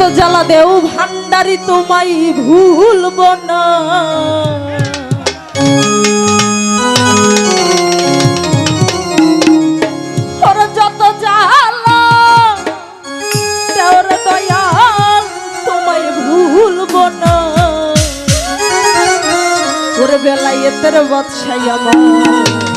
যত জ্বালা দেও ভান্ডারি তোমায় ভুলব না। বেলায় এতের বাদশাই আমার।